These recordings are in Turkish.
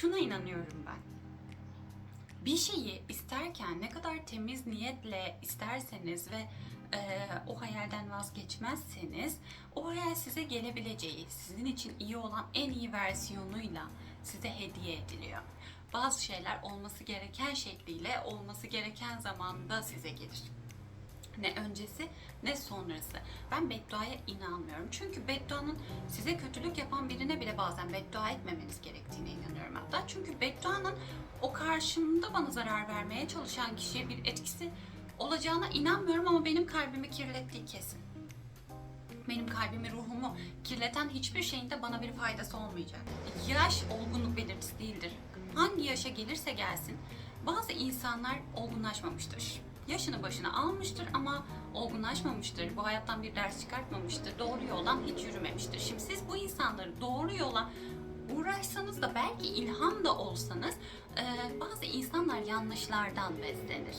Şuna inanıyorum ben. Bir şeyi isterken ne kadar temiz niyetle isterseniz ve e, o hayalden vazgeçmezseniz o hayal size gelebileceği, sizin için iyi olan en iyi versiyonuyla size hediye ediliyor. Bazı şeyler olması gereken şekliyle, olması gereken zamanda size gelir. Ne öncesi ne sonrası. Ben bedduaya inanmıyorum. Çünkü bedduanın size kötülük yapan birine bile bazen beddua etmemeniz gerektiğine inanıyorum hatta. Çünkü bedduanın o karşımda bana zarar vermeye çalışan kişiye bir etkisi olacağına inanmıyorum ama benim kalbimi kirlettiği kesin. Benim kalbimi, ruhumu kirleten hiçbir şeyin de bana bir faydası olmayacak. Yaş olgunluk belirtisi değildir. Hangi yaşa gelirse gelsin bazı insanlar olgunlaşmamıştır. Yaşını başına almıştır ama olgunlaşmamıştır. Bu hayattan bir ders çıkartmamıştır. Doğru yoldan hiç yürümemiştir. Şimdi siz bu insanları doğru yola uğraşsanız da belki ilham da olsanız e, bazı insanlar yanlışlardan beslenir.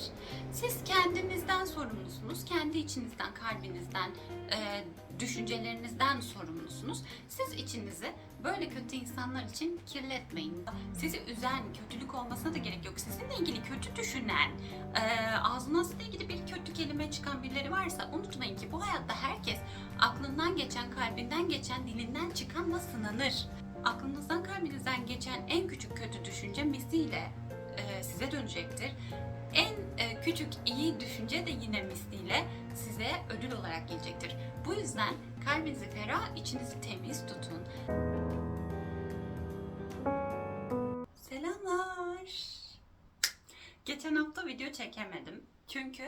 Siz kendinizden sorumlusunuz. Kendi içinizden, kalbinizden, e, düşüncelerinizden sorumlusunuz. Siz içinizi böyle kötü insanlar için kirletmeyin. Sizi üzen, kötülük olmasına da gerek yok. Sizinle ilgili kötü düşünen, e, ağzınızla ilgili bir kötü kelime çıkan birileri varsa unutmayın ki bu hayatta herkes aklından geçen, kalbinden geçen, dilinden çıkanla sınanır. Aklınızdan, kalbinizden geçen en küçük kötü düşünce misliyle e, size dönecektir. En e, küçük iyi düşünce de yine misliyle size ödül olarak gelecektir. Bu yüzden kalbinizi ferah, içinizi temiz tutun. Selamlar. Geçen hafta video çekemedim. Çünkü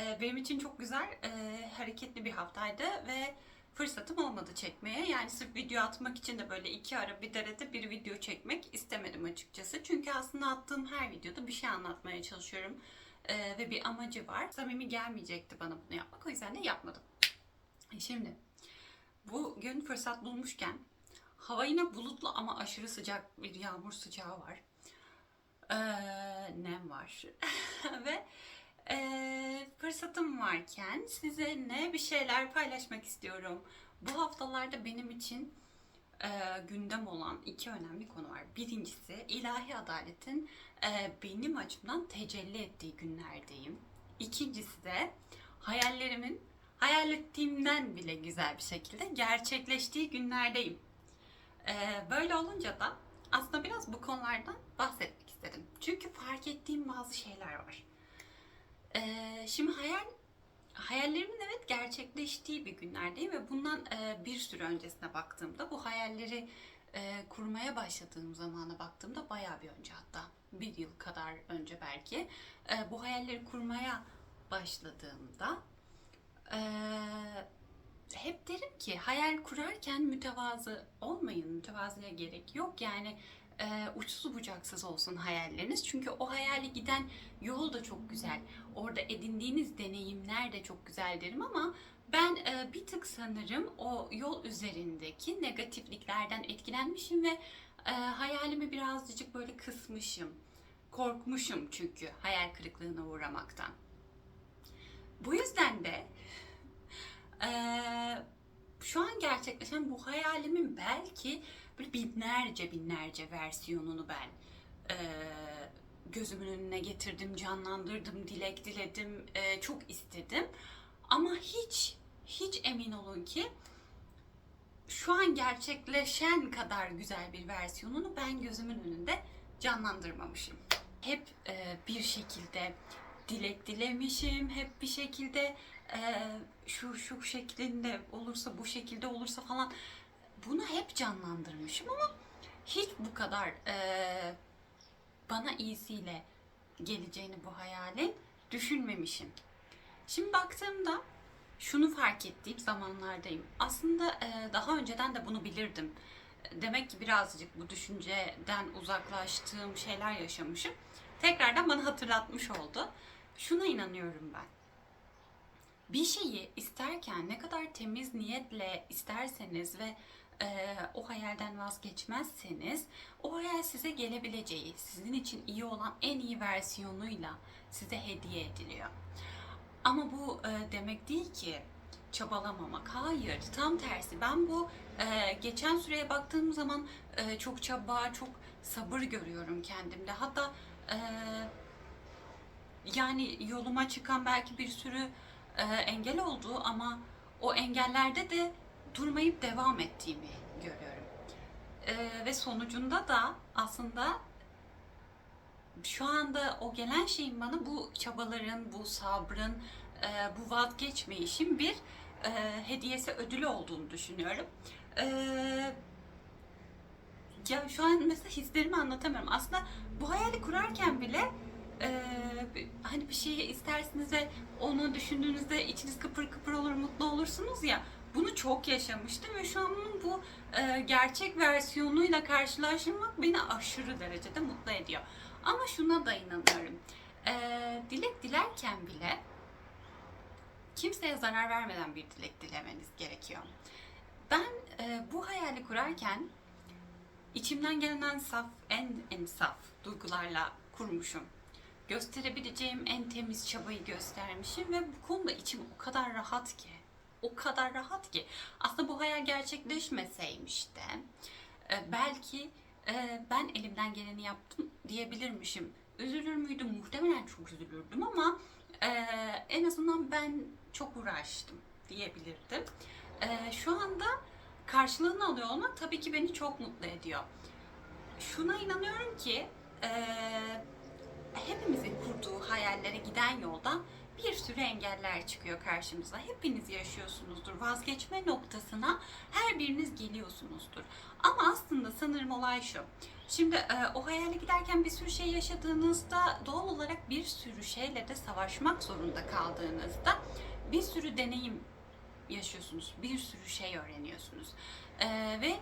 e, benim için çok güzel, e, hareketli bir haftaydı ve fırsatım olmadı çekmeye. Yani sırf video atmak için de böyle iki ara bir derede bir video çekmek istemedim açıkçası. Çünkü aslında attığım her videoda bir şey anlatmaya çalışıyorum. E, ve bir amacı var. Samimi gelmeyecekti bana bunu yapmak. O yüzden de yapmadım. E, Şimdi bugün fırsat bulmuşken hava yine bulutlu ama aşırı sıcak bir yağmur sıcağı var. Ee, nem var. Ve ee, fırsatım varken size ne bir şeyler paylaşmak istiyorum. Bu haftalarda benim için e, gündem olan iki önemli konu var. Birincisi ilahi adaletin e, benim açımdan tecelli ettiği günlerdeyim. İkincisi de hayallerimin hayal ettiğimden bile güzel bir şekilde gerçekleştiği günlerdeyim. E, böyle olunca da aslında biraz bu konulardan bahsetmek istedim. Çünkü fark ettiğim bazı şeyler var. Ee, şimdi hayal hayallerimin evet gerçekleştiği bir günlerdeyim ve bundan e, bir süre öncesine baktığımda bu hayalleri e, kurmaya başladığım zamana baktığımda bayağı bir önce hatta bir yıl kadar önce belki e, bu hayalleri kurmaya başladığımda derim ki hayal kurarken mütevazı olmayın, mütevaziye gerek yok yani e, uçsuz bucaksız olsun hayalleriniz. Çünkü o hayali giden yol da çok güzel. Orada edindiğiniz deneyimler de çok güzel derim ama ben e, bir tık sanırım o yol üzerindeki negatifliklerden etkilenmişim ve e, hayalimi birazcık böyle kısmışım. Korkmuşum çünkü hayal kırıklığına uğramaktan. Bu yüzden de e, şu an gerçekleşen bu hayalimin belki böyle binlerce binlerce versiyonunu ben e, gözümün önüne getirdim, canlandırdım, dilek diledim, e, çok istedim. Ama hiç hiç emin olun ki şu an gerçekleşen kadar güzel bir versiyonunu ben gözümün önünde canlandırmamışım. Hep e, bir şekilde dilek dilemişim, hep bir şekilde e, şu şu şeklinde olursa, bu şekilde olursa falan bunu hep canlandırmışım ama hiç bu kadar e, bana iyisiyle geleceğini bu hayalin düşünmemişim. Şimdi baktığımda şunu fark ettiğim zamanlardayım. Aslında e, daha önceden de bunu bilirdim. Demek ki birazcık bu düşünceden uzaklaştığım şeyler yaşamışım. Tekrardan bana hatırlatmış oldu. Şuna inanıyorum ben. Bir şeyi isterken ne kadar temiz niyetle isterseniz ve e, o hayalden vazgeçmezseniz o hayal size gelebileceği, sizin için iyi olan en iyi versiyonuyla size hediye ediliyor. Ama bu e, demek değil ki çabalamamak. Hayır, tam tersi. Ben bu e, geçen süreye baktığım zaman e, çok çaba, çok sabır görüyorum kendimde. Hatta e, yani yoluma çıkan belki bir sürü e, engel oldu ama o engellerde de durmayıp devam ettiğimi görüyorum. E, ve sonucunda da aslında şu anda o gelen şeyin bana bu çabaların, bu sabrın, e, bu vazgeçmeyişin bir e, hediyesi, ödülü olduğunu düşünüyorum. E, ya şu an mesela hislerimi anlatamıyorum. Aslında bu hayali kurarken bile hani bir şeyi istersiniz ve onu düşündüğünüzde içiniz kıpır kıpır olur, mutlu olursunuz ya. Bunu çok yaşamıştım ve şu an bunun bu e, gerçek versiyonuyla karşılaşmak beni aşırı derecede mutlu ediyor. Ama şuna da inanıyorum. E, dilek dilerken bile kimseye zarar vermeden bir dilek dilemeniz gerekiyor. Ben e, bu hayali kurarken içimden gelen en saf, en en saf duygularla kurmuşum. Gösterebileceğim en temiz çabayı göstermişim ve bu konuda içim o kadar rahat ki. O kadar rahat ki. Aslında bu hayal gerçekleşmeseymiş de e, belki e, ben elimden geleni yaptım diyebilirmişim. Üzülür müydüm? Muhtemelen çok üzülürdüm ama e, en azından ben çok uğraştım diyebilirdim. Şu anda karşılığını alıyor olmak tabii ki beni çok mutlu ediyor. Şuna inanıyorum ki hepimizin kurduğu hayallere giden yolda bir sürü engeller çıkıyor karşımıza. Hepiniz yaşıyorsunuzdur. Vazgeçme noktasına her biriniz geliyorsunuzdur. Ama aslında sanırım olay şu. Şimdi e, o hayale giderken bir sürü şey yaşadığınızda doğal olarak bir sürü şeyle de savaşmak zorunda kaldığınızda bir sürü deneyim yaşıyorsunuz. Bir sürü şey öğreniyorsunuz. E, ve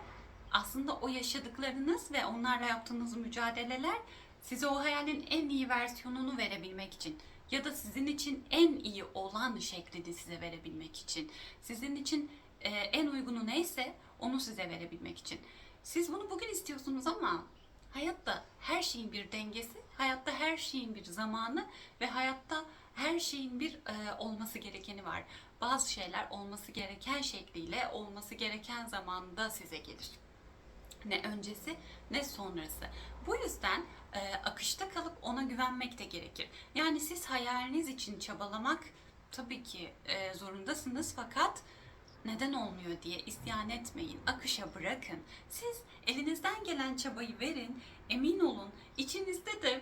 aslında o yaşadıklarınız ve onlarla yaptığınız mücadeleler size o hayalin en iyi versiyonunu verebilmek için ya da sizin için en iyi olan şeklini size verebilmek için, sizin için e, en uygunu neyse onu size verebilmek için. Siz bunu bugün istiyorsunuz ama hayatta her şeyin bir dengesi, hayatta her şeyin bir zamanı ve hayatta her şeyin bir e, olması gerekeni var. Bazı şeyler olması gereken şekliyle, olması gereken zamanda size gelir. Ne öncesi ne sonrası. Bu yüzden e, akışta kalıp ona güvenmek de gerekir. Yani siz hayaliniz için çabalamak tabii ki e, zorundasınız fakat neden olmuyor diye isyan etmeyin. Akışa bırakın. Siz elinizden gelen çabayı verin. Emin olun içinizde de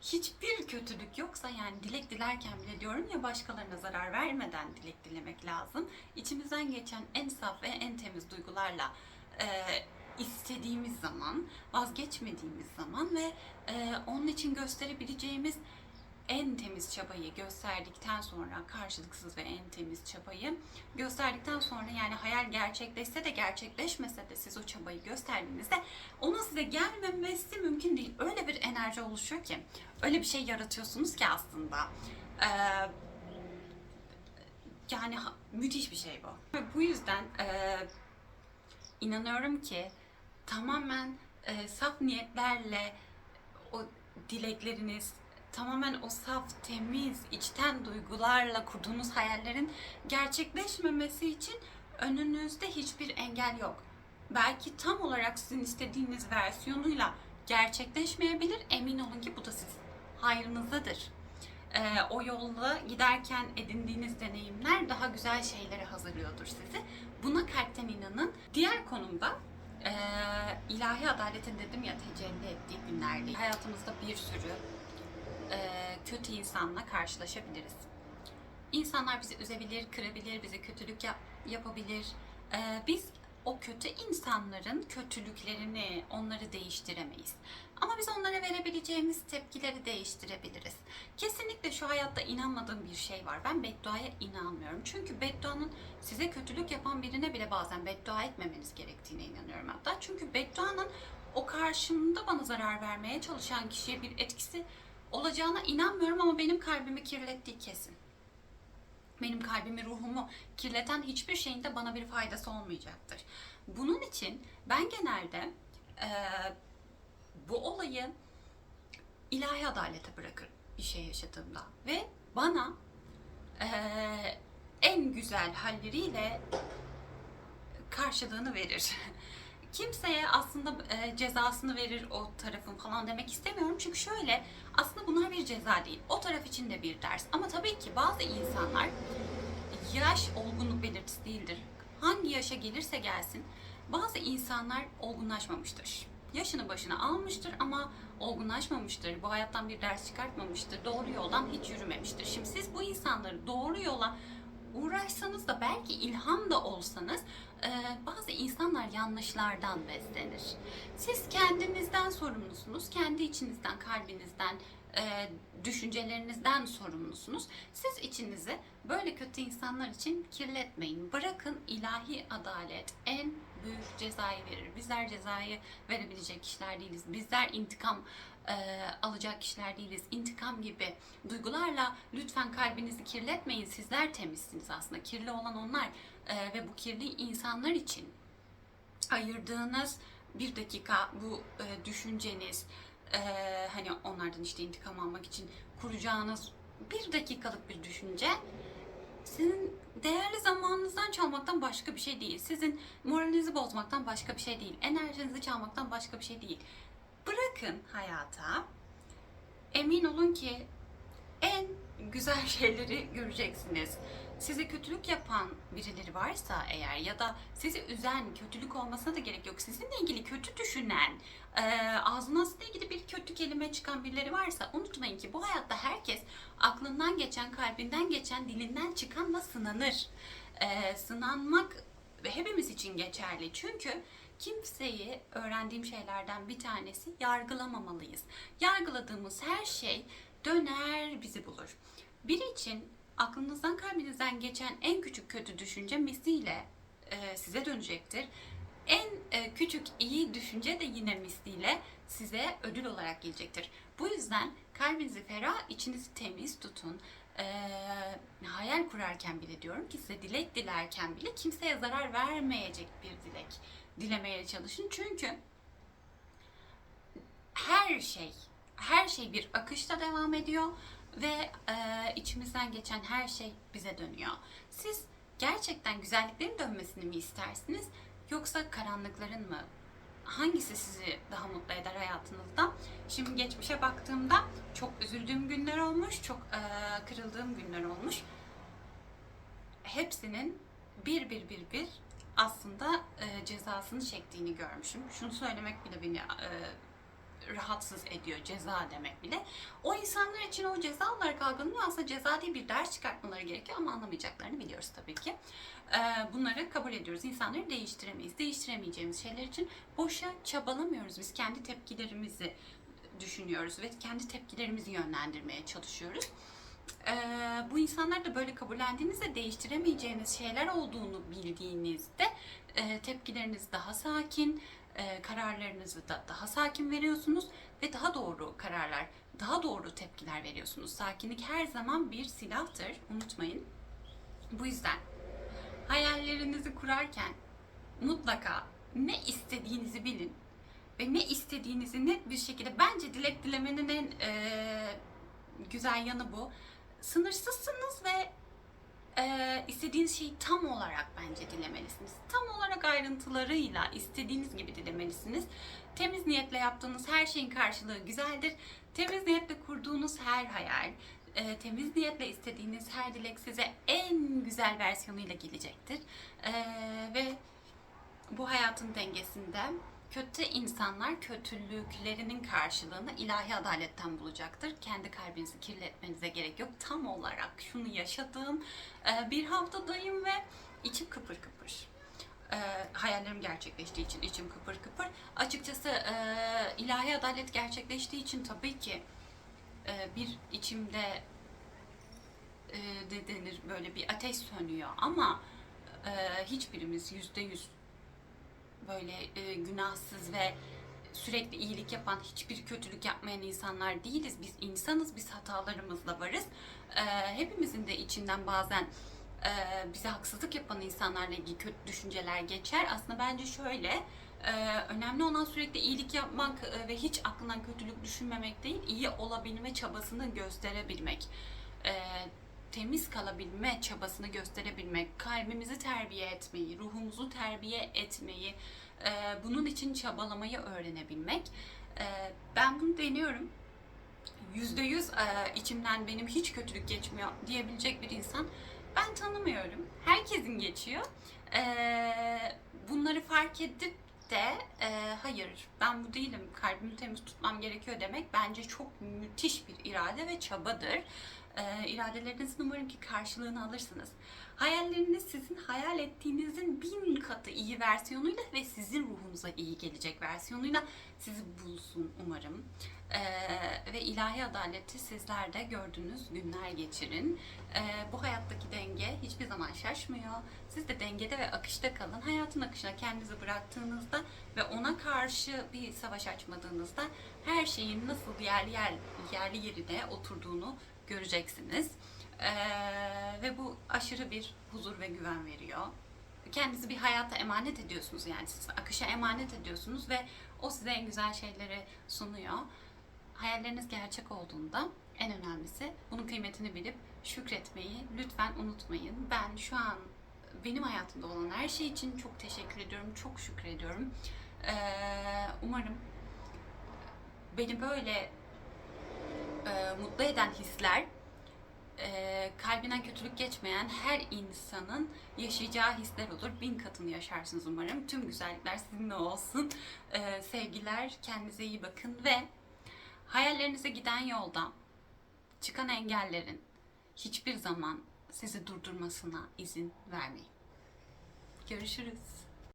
hiçbir kötülük yoksa yani dilek dilerken bile diyorum ya başkalarına zarar vermeden dilek dilemek lazım. İçimizden geçen en saf ve en temiz duygularla e, istediğimiz zaman, vazgeçmediğimiz zaman ve e, onun için gösterebileceğimiz en temiz çabayı gösterdikten sonra karşılıksız ve en temiz çabayı gösterdikten sonra yani hayal gerçekleşse de gerçekleşmese de siz o çabayı gösterdiğinizde onun size gelmemesi mümkün değil. Öyle bir enerji oluşuyor ki öyle bir şey yaratıyorsunuz ki aslında. Ee, yani müthiş bir şey bu. Ve bu yüzden e, inanıyorum ki tamamen e, saf niyetlerle o dilekleriniz, tamamen o saf, temiz, içten duygularla kurduğunuz hayallerin gerçekleşmemesi için önünüzde hiçbir engel yok. Belki tam olarak sizin istediğiniz versiyonuyla gerçekleşmeyebilir. Emin olun ki bu da sizin hayrınızdadır. Ee, o yolda giderken edindiğiniz deneyimler daha güzel şeylere hazırlıyordur sizi. Buna kalpten inanın. Diğer konumda ee, ilahi adaletin dedim ya tecelli ettiği günlerde hayatımızda bir sürü ee, kötü insanla karşılaşabiliriz. İnsanlar bizi üzebilir, kırabilir, bize kötülük yap- yapabilir. Ee, biz o kötü insanların kötülüklerini, onları değiştiremeyiz. Ama biz onlara verebileceğimiz tepkileri değiştirebiliriz. Kesinlikle şu hayatta inanmadığım bir şey var. Ben bedduaya inanmıyorum. Çünkü bedduanın size kötülük yapan birine bile bazen beddua etmemeniz gerektiğine inanıyorum hatta. Çünkü bedduanın o karşımda bana zarar vermeye çalışan kişiye bir etkisi olacağına inanmıyorum ama benim kalbimi kirlettiği kesin. Benim kalbimi, ruhumu kirleten hiçbir şeyin de bana bir faydası olmayacaktır. Bunun için ben genelde eee, bu olayı ilahi adalete bırakırım bir şey yaşadığımda ve bana eee, en güzel halleriyle karşılığını verir. kimseye aslında e, cezasını verir o tarafın falan demek istemiyorum. Çünkü şöyle aslında bunlar bir ceza değil. O taraf için de bir ders. Ama tabii ki bazı insanlar yaş olgunluk belirtisi değildir. Hangi yaşa gelirse gelsin bazı insanlar olgunlaşmamıştır. Yaşını başına almıştır ama olgunlaşmamıştır. Bu hayattan bir ders çıkartmamıştır. Doğru yoldan hiç yürümemiştir. Şimdi siz bu insanları doğru yola uğraşsanız da belki ilham da olsanız e, insanlar yanlışlardan beslenir. Siz kendinizden sorumlusunuz. Kendi içinizden, kalbinizden, e, düşüncelerinizden sorumlusunuz. Siz içinizi böyle kötü insanlar için kirletmeyin. Bırakın ilahi adalet en büyük cezayı verir. Bizler cezayı verebilecek kişiler değiliz. Bizler intikam e, alacak kişiler değiliz. İntikam gibi duygularla lütfen kalbinizi kirletmeyin. Sizler temizsiniz aslında. Kirli olan onlar E, ve bu kirli insanlar için ayırdığınız bir dakika bu e, düşünceniz e, hani onlardan işte intikam almak için kuracağınız bir dakikalık bir düşünce sizin değerli zamanınızdan çalmaktan başka bir şey değil. Sizin moralinizi bozmaktan başka bir şey değil. Enerjinizi çalmaktan başka bir şey değil. Bırakın hayata. Emin olun ki en güzel şeyleri göreceksiniz. Size kötülük yapan birileri varsa eğer ya da sizi üzen, kötülük olmasına da gerek yok. Sizinle ilgili kötü düşünen, e, ağzından sizinle ilgili bir kötü kelime çıkan birileri varsa unutmayın ki bu hayatta herkes aklından geçen, kalbinden geçen, dilinden çıkanla sınanır. E, sınanmak hepimiz için geçerli. Çünkü kimseyi öğrendiğim şeylerden bir tanesi yargılamamalıyız. Yargıladığımız her şey döner bizi bulur. Biri için aklınızdan kalbinizden geçen en küçük kötü düşünce misliyle e, size dönecektir. En e, küçük iyi düşünce de yine misliyle size ödül olarak gelecektir. Bu yüzden kalbinizi ferah, içinizi temiz tutun. E, hayal kurarken bile diyorum ki size dilek dilerken bile kimseye zarar vermeyecek bir dilek dilemeye çalışın. Çünkü her şey, her şey bir akışta devam ediyor ve e, içimizden geçen her şey bize dönüyor. Siz gerçekten güzelliklerin dönmesini mi istersiniz yoksa karanlıkların mı? Hangisi sizi daha mutlu eder hayatınızda? Şimdi geçmişe baktığımda çok üzüldüğüm günler olmuş, çok e, kırıldığım günler olmuş. Hepsinin bir bir bir bir aslında e, cezasını çektiğini görmüşüm. Şunu söylemek bile beni e, rahatsız ediyor ceza demek bile. O insanlar için o ceza olarak algılanıyor. Aslında ceza değil bir ders çıkartmaları gerekiyor ama anlamayacaklarını biliyoruz tabii ki. Ee, bunları kabul ediyoruz. İnsanları değiştiremeyiz. Değiştiremeyeceğimiz şeyler için boşa çabalamıyoruz. Biz kendi tepkilerimizi düşünüyoruz ve kendi tepkilerimizi yönlendirmeye çalışıyoruz. Ee, bu insanlar da böyle kabullendiğinizde değiştiremeyeceğiniz şeyler olduğunu bildiğinizde e, tepkileriniz daha sakin, e, kararlarınızı da daha sakin veriyorsunuz ve daha doğru kararlar, daha doğru tepkiler veriyorsunuz. Sakinlik her zaman bir silahtır, unutmayın. Bu yüzden hayallerinizi kurarken mutlaka ne istediğinizi bilin ve ne istediğinizi net bir şekilde bence dilek dilemenin en e, güzel yanı bu. Sınırsızsınız ve e, istediğiniz şeyi tam olarak bence dilemelisiniz. Tam olarak ayrıntılarıyla istediğiniz gibi dilemelisiniz. Temiz niyetle yaptığınız her şeyin karşılığı güzeldir. Temiz niyetle kurduğunuz her hayal, e, temiz niyetle istediğiniz her dilek size en güzel versiyonuyla gelecektir. E, ve bu hayatın dengesinde kötü insanlar kötülüklerinin karşılığını ilahi adaletten bulacaktır. Kendi kalbinizi kirletmenize gerek yok. Tam olarak şunu yaşadığım e, bir haftadayım ve içim kıpır kıpır. E, hayallerim gerçekleştiği için içim kıpır kıpır. Açıkçası e, ilahi adalet gerçekleştiği için tabii ki bir içimde de denir böyle bir ateş sönüyor ama hiçbirimiz yüzde yüz böyle e, günahsız ve sürekli iyilik yapan, hiçbir kötülük yapmayan insanlar değiliz. Biz insanız, biz hatalarımızla varız. E, hepimizin de içinden bazen e, bize haksızlık yapan insanlarla ilgili kötü düşünceler geçer. Aslında bence şöyle, e, önemli olan sürekli iyilik yapmak e, ve hiç aklından kötülük düşünmemek değil, iyi olabilme çabasını gösterebilmek. E, temiz kalabilme çabasını gösterebilmek, kalbimizi terbiye etmeyi, ruhumuzu terbiye etmeyi Ee, bunun için çabalamayı öğrenebilmek. Ee, ben bunu deniyorum. Yüzde yüz e, içimden benim hiç kötülük geçmiyor diyebilecek bir insan ben tanımıyorum. Herkesin geçiyor. Ee, bunları fark edip de e, hayır ben bu değilim kalbimi temiz tutmam gerekiyor demek bence çok müthiş bir irade ve çabadır. E, iradelerinizin umarım ki karşılığını alırsınız. Hayalleriniz sizin hayal ettiğinizin bin katı iyi versiyonuyla ve sizin ruhunuza iyi gelecek versiyonuyla sizi bulsun umarım. Ee, ve ilahi adaleti sizler de gördüğünüz günler geçirin. Ee, bu hayattaki denge hiçbir zaman şaşmıyor. Siz de dengede ve akışta kalın. Hayatın akışına kendinizi bıraktığınızda ve ona karşı bir savaş açmadığınızda her şeyin nasıl yerli yer, yerli yerine oturduğunu göreceksiniz. Ee, ve bu aşırı bir huzur ve güven veriyor. Kendinizi bir hayata emanet ediyorsunuz yani siz akışa emanet ediyorsunuz ve o size en güzel şeyleri sunuyor. Hayalleriniz gerçek olduğunda en önemlisi bunun kıymetini bilip şükretmeyi lütfen unutmayın. Ben şu an benim hayatımda olan her şey için çok teşekkür ediyorum, çok şükrediyorum. Ee, umarım beni böyle e, mutlu eden hisler e, kalbinden kötülük geçmeyen her insanın yaşayacağı hisler olur. Bin katını yaşarsınız umarım. Tüm güzellikler sizinle olsun. E, sevgiler, kendinize iyi bakın ve hayallerinize giden yolda çıkan engellerin hiçbir zaman sizi durdurmasına izin vermeyin. Görüşürüz.